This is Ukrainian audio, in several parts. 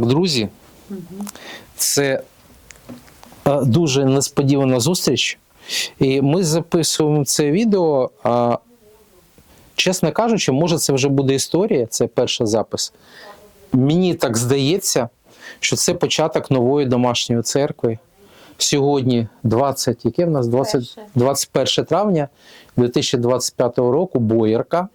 Так, друзі, це е, дуже несподівана зустріч. І ми записуємо це відео. Чесно кажучи, може, це вже буде історія, це перший запис. Мені так здається, що це початок нової домашньої церкви. Сьогодні 20, яке в нас 20, 21 травня 2025 року Боярка.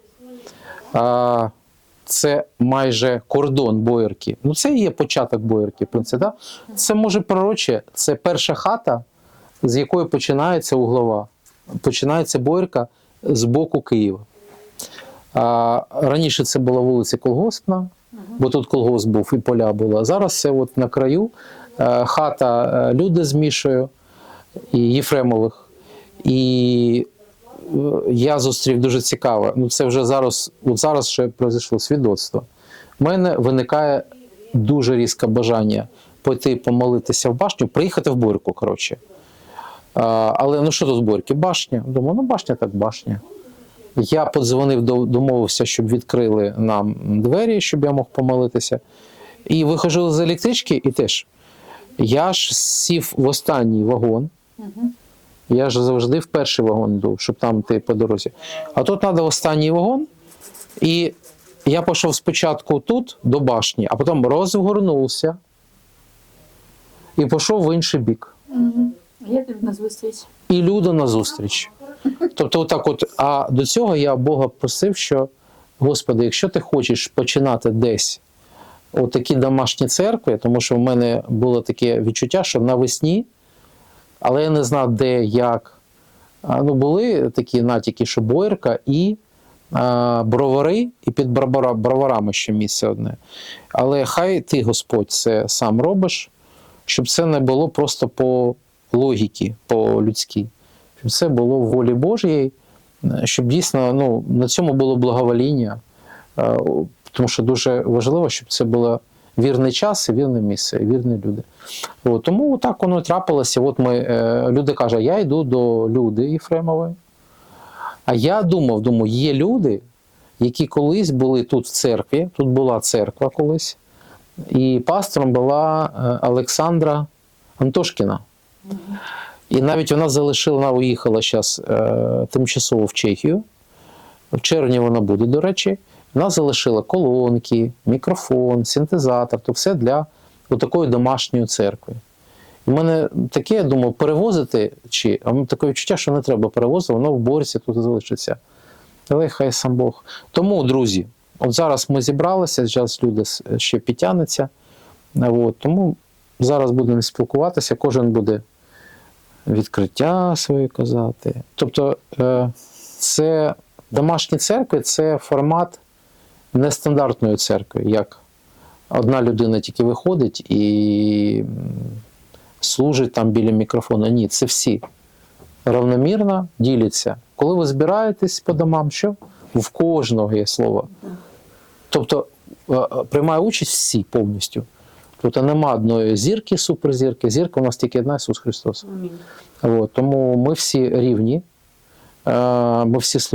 Це майже кордон боярки. Ну, це і є початок боярки, в принципі. Да? Це може пророче, це перша хата, з якої починається углова. Починається боярка з боку Києва. А, раніше це була вулиця Колгоспна, бо тут колгосп був і поля була. Зараз це от на краю е, хата е, люди з Мішою і Єфремових. І я зустрів дуже цікаво. Ну, це вже зараз, от зараз ще пройшло свідоцтво. У мене виникає дуже різке бажання пойти помолитися в башню, приїхати в Борьку, коротше. Але ну що тут Борьки? Башня. Думаю, ну башня так башня. Я подзвонив, домовився, щоб відкрили нам двері, щоб я мог помолитися. І виходжу з електрички, і теж. Я ж сів в останній вагон. Я ж завжди в перший вагон йду, щоб там ти по дорозі. А тут треба останній вагон. І я пішов спочатку тут до башні, а потім розгорнувся і пішов в інший бік. Я тобі. І люди назустріч. Тобто, отак, от, а до цього я Бога просив, що Господи, якщо ти хочеш починати десь отакі домашні церкви, тому що в мене було таке відчуття, що навесні, але я не знав, де, як. Ну, були такі натяки, що Бойерка і а, бровари, і під бровара, броварами ще місце одне. Але хай ти, Господь, це сам робиш, щоб це не було просто по логіки, по людській. Щоб це було в волі Божій, щоб дійсно ну, на цьому було благовоління. Тому що дуже важливо, щоб це було вірний час і вірне місце, вірні люди. От, тому так воно трапилося. От ми, е, люди кажуть, я йду до люди Єфремової. А я думав, думаю, є люди, які колись були тут в церкві, тут була церква колись, і пастором була е, Олександра Антошкіна. І навіть вона залишила, вона уїхала зараз е, тимчасово в Чехію. В червні вона буде, до речі. Вона залишила колонки, мікрофон, синтезатор, то все для такої домашньої церкви. І в мене таке, я думав, перевозити чи а таке відчуття, що не треба перевозити, воно в борці тут залишиться. Але хай сам Бог. Тому, друзі, от зараз ми зібралися, зараз люди ще підтягнуться. От, тому зараз будемо спілкуватися, кожен буде відкриття своє казати. Тобто, е, це домашні церкви це формат нестандартної церкви, як одна людина тільки виходить і служить там біля мікрофона. Ні, це всі равномірно діляться. Коли ви збираєтесь по домам, що в кожного є слово. Тобто е, е, приймає участь всі повністю. Тобто нема одної зірки, суперзірки. Зірка у нас тільки одна Ісус Христос. Амінь. От, тому ми всі рівні, е, ми всі